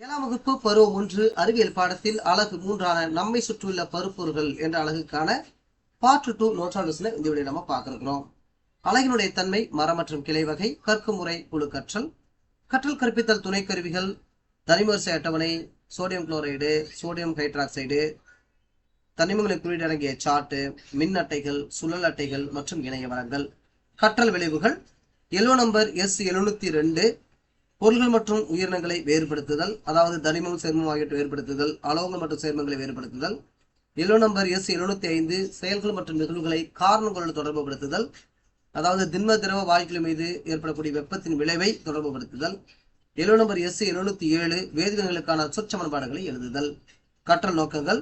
ஏழாம் வகுப்பு பருவம் ஒன்று அறிவியல் பாடத்தில் அழகு மூன்றான நம்மை சுற்றியுள்ள பருப்பொருள்கள் என்ற அழகுக்கான பார்ட் டூ நோட்டாலஜில் இந்த வீடியோ நம்ம பார்க்கிறோம் அழகினுடைய தன்மை மரம் மற்றும் கிளை வகை கற்கும் முறை குழு கற்றல் கற்றல் கற்பித்தல் துணை கருவிகள் தனிமரிசை அட்டவணை சோடியம் குளோரைடு சோடியம் ஹைட்ராக்சைடு தனிமங்களை குறியீடு அடங்கிய மின் அட்டைகள் சுழல் அட்டைகள் மற்றும் இணைய வளங்கள். கற்றல் விளைவுகள் எல்லோ நம்பர் எஸ் எழுநூத்தி ரெண்டு பொருள்கள் மற்றும் உயிரினங்களை வேறுபடுத்துதல் அதாவது தனிமம் சேர்மம் ஆகியவற்றை வேறுபடுத்துதல் அலோகங்கள் மற்றும் சேர்மங்களை வேறுபடுத்துதல் எல்லோ நம்பர் எஸ் எழுநூத்தி ஐந்து செயல்கள் மற்றும் நிகழ்வுகளை காரணங்களோடு தொடர்புபடுத்துதல் அதாவது திண்ம திரவ வாயுக்கள் மீது ஏற்படக்கூடிய வெப்பத்தின் விளைவை தொடர்புபடுத்துதல் எல்லோ நம்பர் எஸ் எழுநூத்தி ஏழு வேதிவினைகளுக்கான சொற்சமன்பாடுகளை எழுதுதல் கற்றல் நோக்கங்கள்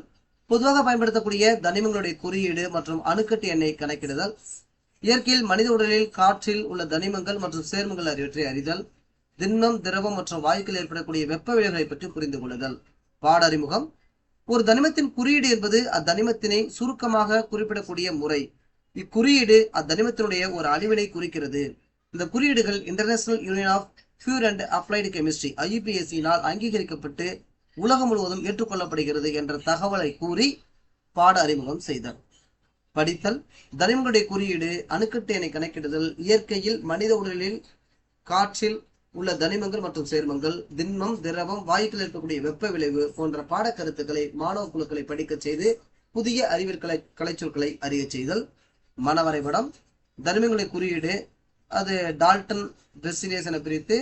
பொதுவாக பயன்படுத்தக்கூடிய தனிமங்களுடைய குறியீடு மற்றும் அணுக்கட்டு எண்ணை கணக்கிடுதல் இயற்கையில் மனித உடலில் காற்றில் உள்ள தனிமங்கள் மற்றும் சேர்மங்கள் ஆகியவற்றை அறிதல் திண்மம் திரவம் மற்றும் வாயுக்கள் ஏற்படக்கூடிய வெப்ப விளைவுகளை பற்றி புரிந்து கொள்ளுதல். பாட அறிமுகம். ஒரு தனிமத்தின் குறியீடு என்பது அத்தனிமத்தினை சுருக்கமாக குறிப்பிடக்கூடிய முறை. இக்குறியீடு அத்தனிமத்தினுடைய ஒரு அழிவினை குறிக்கிறது. இந்த குறியீடுகள் international union of pure and applied chemistry ஐயுபிஎஸ்சியினால் அங்கீகரிக்கப்பட்டு உலகம் முழுவதும் ஏற்றுக்கொள்ளப்படுகிறது என்ற தகவலை கூறி பாட அறிமுகம் செய்தார் படித்தல். தனிமங்களுடைய குறியீடு அணுக்கட்டு எண்ணை கணக்கிடுதல் இயற்கையில் மனித உடலில் காற்றில் உள்ள தனிமங்கள் மற்றும் சேர்மங்கள் திண்மம் திரவம் வாயுக்கள் இருக்கக்கூடிய வெப்ப விளைவு போன்ற பாடக்கருத்துக்களை மாணவ குழுக்களை படிக்க செய்து புதிய அறிவியல் கலை கலைச்சொற்களை அறிய செய்தல். மனவரைபடம் தனிமங்களை குறியீடு அது டால்டன் டெஸ்டினேஷன் என பிரித்து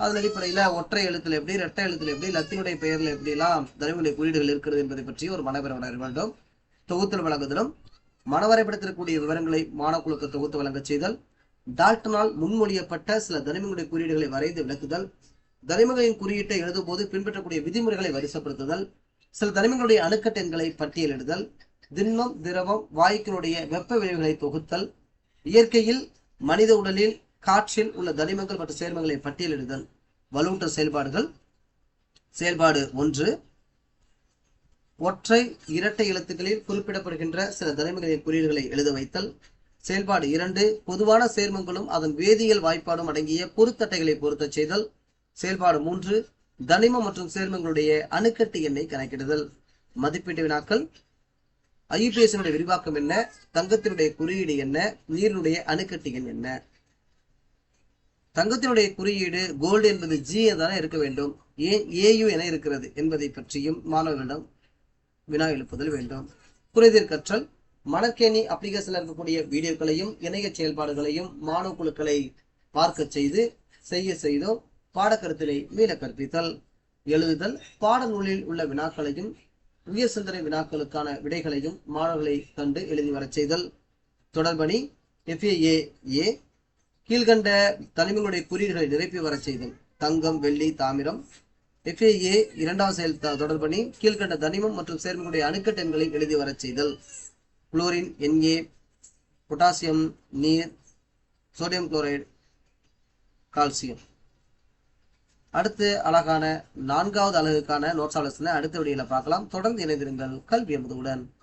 அதன் அடிப்படையில் ஒற்றை எழுத்துல எப்படி இரட்டை எழுத்துல எப்படி லத்தினுடைய பெயர்ல எப்படிலாம் தனிமங்களை குறியீடுகள் இருக்கிறது என்பதை பற்றி ஒரு மனவரைபடம் அறிய வேண்டும். தொகுத்தல் வழங்குதலும் மனவரைபடத்திற்குரிய விவரங்களை மாணவ குழுக்கள் தொகுத்து வழங்க செய்தல். டால்டனால் முன்மொழியப்பட்ட சில தனிமங்களுடைய குறியீடுகளை வரைந்து விளக்குதல். தனிமங்களின் குறியீட்டை எழுதும் போது பின்பற்றக்கூடிய விதிமுறைகளை வரிசைப்படுத்துதல். சில தனிமங்களுடைய அணுக்கட்டு எண்களை பட்டியலிடுதல். திண்மம் திரவம் வாயுக்களுடைய வெப்ப விளைவுகளை தொகுத்தல். இயற்கையில் மனித உடலில் காற்றில் உள்ள தனிமங்கள் மற்றும் சேர்மங்களை பட்டியலிடுதல். வலுவூட்ட செயல்பாடுகள். செயல்பாடு ஒன்று. ஒற்றை இரட்டை எழுத்துக்களில் குறிப்பிடப்படுகின்ற சில தனிமங்களின் குறியீடுகளை எழுத வைத்தல். செயல்பாடு இரண்டு பொதுவான சேர்மங்களும் அதன் வேதியியல் வாய்ப்பாடும் அடங்கிய பொருத்தட்டைகளை பொருத்த செய்தல். செயல்பாடு மூன்று தனிமம் மற்றும் சேர்மங்களுடைய அணுக்கட்டு எண்ணை கணக்கிடுதல். மதிப்பீட்டு வினாக்கள். ஐபிஎஸ்னுடைய விரிவாக்கம் என்ன? தங்கத்தினுடைய குறியீடு என்ன? நீரினுடைய அணுக்கட்டு எண் என்ன? தங்கத்தினுடைய குறியீடு கோல்டு என்பது ஜி தானே இருக்க வேண்டும். ஏன் ஏயு என இருக்கிறது என்பதை பற்றியும் மாணவர்களிடம் வினா எழுப்புதல் வேண்டும். குறைதீர் கற்றல் மணற்கேணி அப்ளிகேஷன்ல இருக்கக்கூடிய வீடியோக்களையும் இணைய செயல்பாடுகளையும் மாணவ குழுக்களை பார்க்க செய்து செய்ய செய்தோம் பாடக்கருத்திலே மீள கற்பித்தல் எழுதுதல் பாடநூலில் உள்ள வினாக்களையும் உயர் சிந்தனை வினாக்களுக்கான விடைகளையும் மாணவர்களை கண்டு எழுதி வரச் செய்தல். தொடர்பணி எஃப்ஏஏ ஏ கீழ்கண்ட தனிமங்களுடைய குறியீடுகளை நிரப்பி வரச் செய்தல். தங்கம் வெள்ளி தாமிரம். எஃப்ஏஏ இரண்டாம் செயல் தொடர்பணி கீழ்கண்ட தனிமம் மற்றும் சேர்மங்களுடைய அணுக்கட்டெண்களை எழுதி வரச் செய்தல். குளோரின் என்ஏ பொட்டாசியம் நீர் சோடியம் குளோரைடு கால்சியம். அடுத்து அழகான நான்காவது அழகுக்கான நோட்ஸ் ஆலோசனை அடுத்த விடியில் பார்க்கலாம். தொடர்ந்து இணைந்திருங்கள் கல்வி என்பதுடன்.